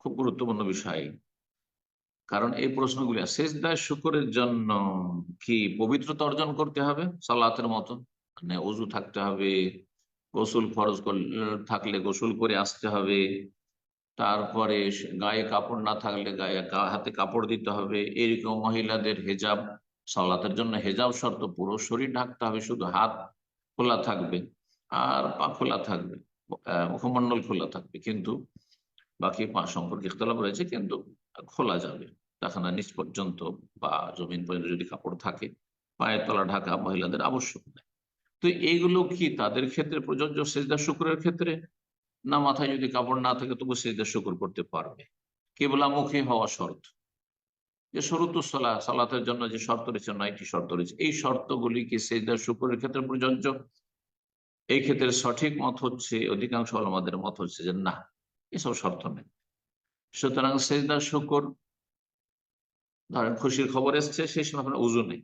খুব গুরুত্বপূর্ণ বিষয়। কারণ এই প্রশ্নগুলি শেষদায় শুকরের জন্য কি পবিত্রতা অর্জন করতে হবে? সালাতের মতো। মানে অজু থাকতে হবে, গোসল ফরজ থাকলে গোসল করে আসতে হবে। তারপরে গায়ে কাপড় না থাকলে গায়ে হাতে কাপড় দিতে হবে। এরকম মহিলাদের হেজাব, সালাতের জন্য হেজাব শর্ত পুরো শরীর ঢাকতে হবে, শুধু হাত খোলা থাকবে। আর পা খোলা থাকবে মুখমন্ডল খোলা থাকবে। কিন্তু বাকি পা সম্পর্কে ইখতলাফ রয়েছে, কিন্তু খোলা যাবে। টাকানা নিচ পর্যন্ত বা জমিন পর্যন্ত যদি কাপড় থাকে, পায়ের তলা ঢাকা মহিলাদের আবশ্যক নেই। তো এইগুলো কি তাদের ক্ষেত্রে প্রযোজ্য সেজদা শুক্রের ক্ষেত্রে? না মাথায় যদি কাপড় না থাকে, তবু সেজদা শুক্র করতে পারবে। কেবল কেবলামুখী হওয়া শর্ত। যে সরুতুসলা সালাতের জন্য যে শর্ত রয়েছে, নয়টি শর্ত রয়েছে। এই শর্তগুলি কি সেজদা শুক্রের ক্ষেত্রে প্রযোজ্য? এই ক্ষেত্রে সঠিক মত হচ্ছে, অধিকাংশ আমাদের মত হচ্ছে যে না। এসব শর্ত নেই। সুতরাং সেজদা শুকর, ধরেন খুশির খবর এসছে, সেই সময় আপনার উজু নেই।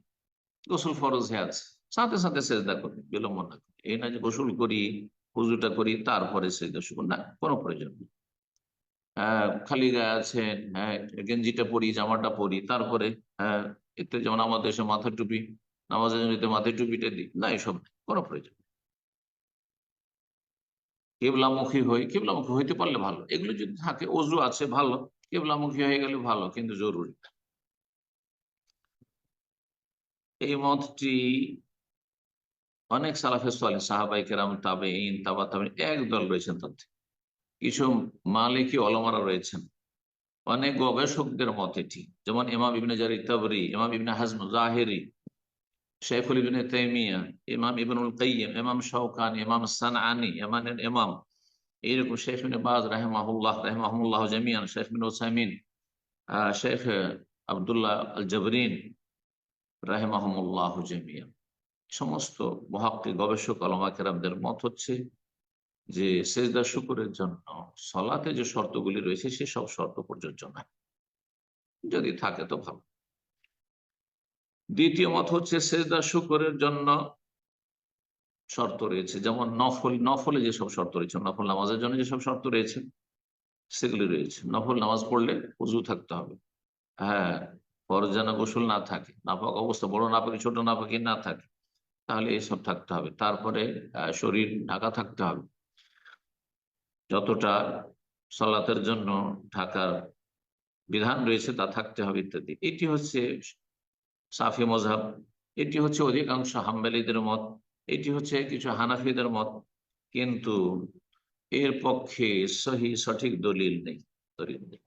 গোসল ফরজ হয়ে আছে। সাথে সাথে সেজদা করি, বিলম্ব না করি। এই না যে গোসল করি, উজুটা করি, তারপরে সেজদা শুকুর। না, কোনো প্রয়োজন নেই। হ্যাঁ খালি গায়ে আছেন হ্যাঁ গেঞ্জিটা পরি, জামাটা পরি, তারপরে হ্যাঁ এতে যেমন আমাদের দেশে মাথা টুপি নামাজের জন্য মাথায় টুপিটা দিই, না, এসব কোনো প্রয়োজন কেবলামুখী হই, কেবলামুখী হইতে পারলে ভালো। এগুলো যদি থাকে, অজু আছে, ভালো। কেবলামুখী হয়ে গেলে ভালো, কিন্তু জরুরি। এই মতটি অনেক সালাফে সালে সাহাবাই কেরাম তাবে ইন তাবা তাবে এক দল রয়েছেন তাতে কিছু মালিকি অলমারা রয়েছেন। অনেক গবেষকদের মত এটি। যেমন ইমাম ইবিনে জারি তাবরি, ইমাম ইবিনে হাজম জাহেরি শেখুল ইবিনে তেমিয়া ইমাম ইবনুল কাইম ইমাম শৌকান ইমাম সানআনি ইমানের ইমাম এইরকম শেখ ইবিনে বাজ রাহমাহুল্লাহ রাহমাহুল্লাহ জামিয়ান শেখ বিন ওসাইমিন শেখ আবদুল্লাহ আল জবরিন রাহেমাহমুল্লাহ জামিয়ান সমস্ত মহাক্কি গবেষক আলমা কেরামদের মত হচ্ছে যে, সেজদা শুকুরের জন্য সলাতে যে শর্তগুলি রয়েছে সেসব শর্ত প্রযোজ্য নয়। যদি থাকে তো ভালো। দ্বিতীয় মত হচ্ছে সেজদা শুকরের জন্য শর্ত রয়েছে। যেমন নফল, নফলে যেসব শর্ত রয়েছে, নফল নামাজের জন্য যেসব শর্ত রয়েছে, সেগুলি রয়েছে। নফল নামাজ পড়লে উজু থাকতে হবে। হ্যাঁ ফরজ যেন গোসল না থাকে, নাপাক অবস্থা, বড় নাপাকি, ছোট নাপাকি না থাকে, তাহলে এসব থাকতে হবে। তারপরে শরীর ঢাকা থাকতে হবে। যতটা সলাতের জন্য ঢাকার বিধান রয়েছে তা থাকতে হবে ইত্যাদি। এটি হচ্ছে সাফি মজাব এটি হচ্ছে অধিকাংশ হাম্বালিদের মত, এটি হচ্ছে কিছু হানাফিদের মত। কিন্তু এর পক্ষে সহি সঠিক দলিল নেই দলিল নেই।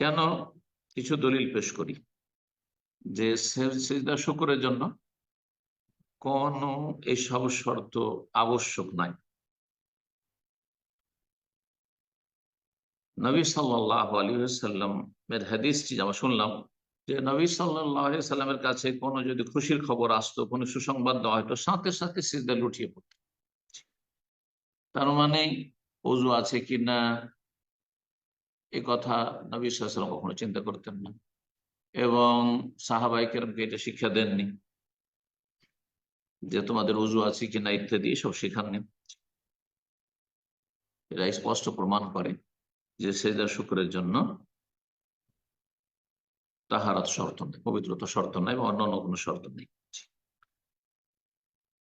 কেন কিছু দলিল পেশ করি? যে সেজদা শুকুরের জন্য কোন এসব শর্ত আবশ্যক নাই। নবী সাল্লাহ আলী সাল্লামের হাদিসটি আমরা শুনলাম যে নবী সাল্লাহ সাল্লামের কাছে কোনো যদি খুশির খবর আসতো, কোনো সুসংবাদ দেওয়া হয়তো সাথে সাথে সিজদা লুটিয়ে পড়ত। তার মানে অজু আছে কিনা এ কথা নবী সাল্লাম কখনো চিন্তা করতেন না। এবং সাহাবাইকেরমকে এটা শিক্ষা দেননি যে তোমাদের উজু আছে কিনা ইত্যাদি সব শেখাননি। এরা স্পষ্ট প্রমাণ করে যে সেজা শুক্রের জন্য তাহারাত শর্ত নেই, পবিত্রতা শর্ত নেই বা অন্য কোনো শর্ত নেই।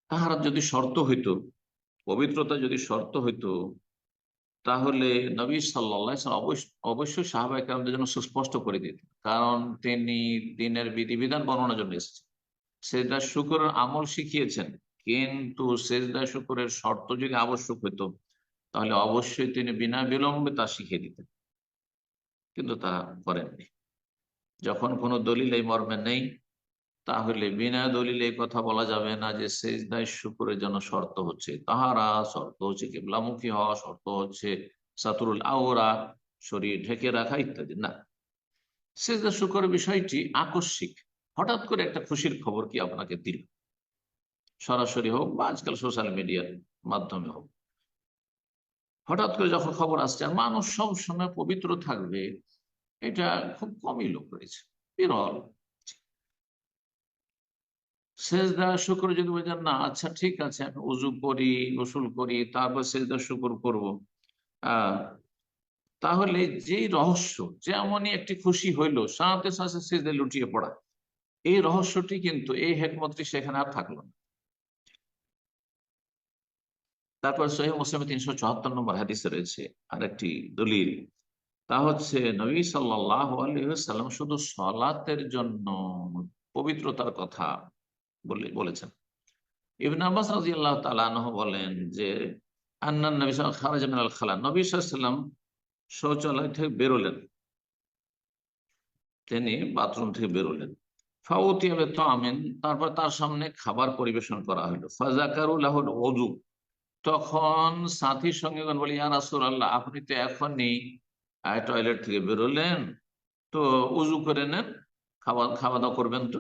তাহারাত যদি শর্ত হইতো, পবিত্রতা যদি শর্ত হইতো, তাহলে নবী সাল্লাহ অবশ্যই সাহাবাই কালামদের জন্য সুস্পষ্ট করে দিতেন। কারণ তিনি দিনের বিধিবিধান বর্ণনার জন্য এসেছেন। সেজদা শুকুরের আমল শিখিয়েছেন, কিন্তু সেজদা শুকুরের শর্ত যদি আবশ্যক হইতো, তাহলে অবশ্যই তিনি বিনা বিলম্বে তা শিখিয়ে দিতেন। কিন্তু তা করেননি। যখন কোনো দলিল এই মর্মে নেই, তাহলে বিনা দলিলে কথা বলা যাবে না যে সেজদায় শুকুরের জন্য শর্ত হচ্ছে তাহারা, শর্ত হচ্ছে কেবলামুখী হওয়া, শর্ত হচ্ছে সাতুরুল আওরা, শরীর ঢেকে রাখা ইত্যাদি। না, সেজদা শুকুর বিষয়টি আকস্মিক। হঠাৎ করে একটা খুশির খবর কি আপনাকে দিল? সরাসরি হোক বা আজকাল সোশ্যাল মিডিয়ার মাধ্যমে হোক। হঠাৎ করে যখন খবর আসছে, মানুষ সব সময় পবিত্র থাকবে এটা খুব কমই লোক রয়েছে, বিরল। সেজদা, শুক্র যদি বলছেন না আচ্ছা ঠিক আছে আমি উজু করি, গোসল করি, তারপর সেজদা, শুক্র করব। তাহলে যেই রহস্য, যেমনই একটি খুশি হইল, সাথে সাথে সেজদে লুটিয়ে পড়া, এই রহস্যটি কিন্তু, এই হেকমতটি সেখানে আর থাকল না। তারপর সহি মুসলিম তিনশো চুয়াত্তর নম্বর হাদিসে রয়েছে আরেকটি দলিল। তা হচ্ছে নবী আলহিহাল্লাম শুধু সলাতের জন্য পবিত্রতার কথা বলেছেন। ইবন আব্বাস রাজি আল্লাহ তালাহ বলেন যে আন্নান নবী খালা। নবী সাল্লাম শৌচালয় থেকে বেরোলেন। তিনি বাথরুম থেকে বেরোলেন। তো আমিন তারপর তার সামনে খাবার পরিবেশন করা হলো। ফাজাকারুল অজু তখন সাথীর সঙ্গে বলি আল্লাহ আপনি তো এখনই টয়লেট থেকে বেরোলেন, তো উজু করে নেন, খাওয়া খাওয়া দাওয়া করবেন তো।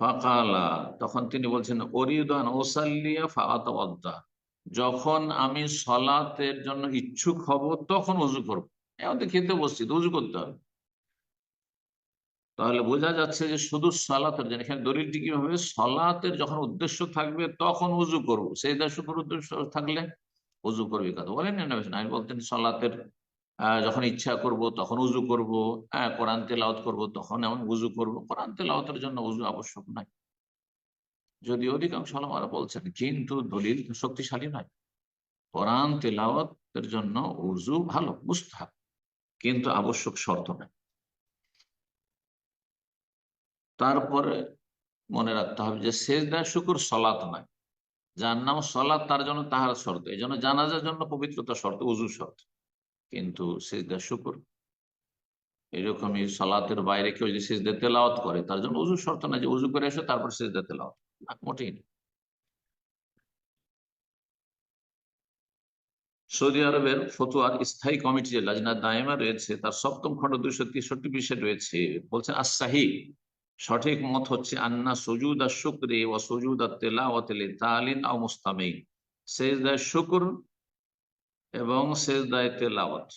ফাঁকালা, তখন তিনি বলছেন, অরিদান ওসাল্লিয়া ফাওয়াতা যখন আমি সলাতের জন্য ইচ্ছুক হব, তখন উজু করব। এখন তো খেতে বসছি তো উজু করতে হবে। তাহলে বোঝা যাচ্ছে যে শুধু সলাতের জন্য, এখানে দলিলটি কি হবে সলাতের যখন উদ্দেশ্য থাকবে, তখন উজু করব। সেই শুকুর উদ্দেশ্য থাকলে উজু করবে কথা বলেন আমি বলতেন সলাতের যখন ইচ্ছা করব তখন উজু করব হ্যাঁ কোরআন তেলাওত করব তখন এমন উজু করব। কোরআন তেলাওতের জন্য উজু আবশ্যক নাই। যদি অধিকাংশ আলমারা বলছেন, কিন্তু দলিল শক্তিশালী নয়। কোরআন তেলাওয়াতের জন্য উজু ভালো মুস্তাহাব কিন্তু আবশ্যক শর্ত নাই। তারপরে মনে রাখতে হবে যে শেষদা শুকুর সলাত নয়। যার নাম সলাৎ তার জন্য তাহার শর্ত। এই জন্য জানাজার জন্য পবিত্রতা শর্ত উজু শর্ত। কিন্তু সেজদা শুকুর। এরকমই সলাতের বাইরে কেউ যদি সেজদা তেলাওয়াত করে, তার জন্য উজু শর্ত না যে উজু করে এসে, তারপর সেজদা তেলাওয়াত। না মোটেই নেই সৌদি আরবের ফতুয়ার স্থায়ী কমিটি যে লাজনা দায়মা রয়েছে, তার সপ্তম খণ্ড দুইশো তেষট্টি বিষয় রয়েছে। বলছেন আসাহি সঠিক মত হচ্ছে আন্না সজুদ শুক্রে ও সজুদ তেলা ও তেলে তালিন ও মুস্তামিন। সেজদায় শুকুর এবং সেজদায় তেলাওয়াত।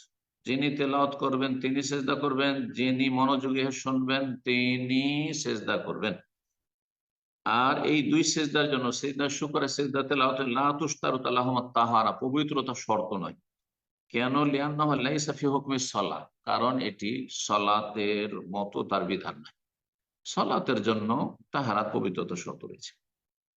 যিনি তেলাওয়াত করবেন, তিনি সেজদা করবেন। যিনি মনোযোগী শুনবেন, তিনি সেজদা করবেন। আর এই দুই সেজদার জন্য সেজদা, শুকরে সেজদা তেলাওয়াত লাতুস্তার তাহারা, পবিত্রতা শর্ত নয়। কেন? লিয়ান্নাফি হুকমি সলা, কারণ এটি সলাতের মতো তার বিধান নাই সলাতের জন্য তাহারা পবিত্রতা শর্ত রয়েছে।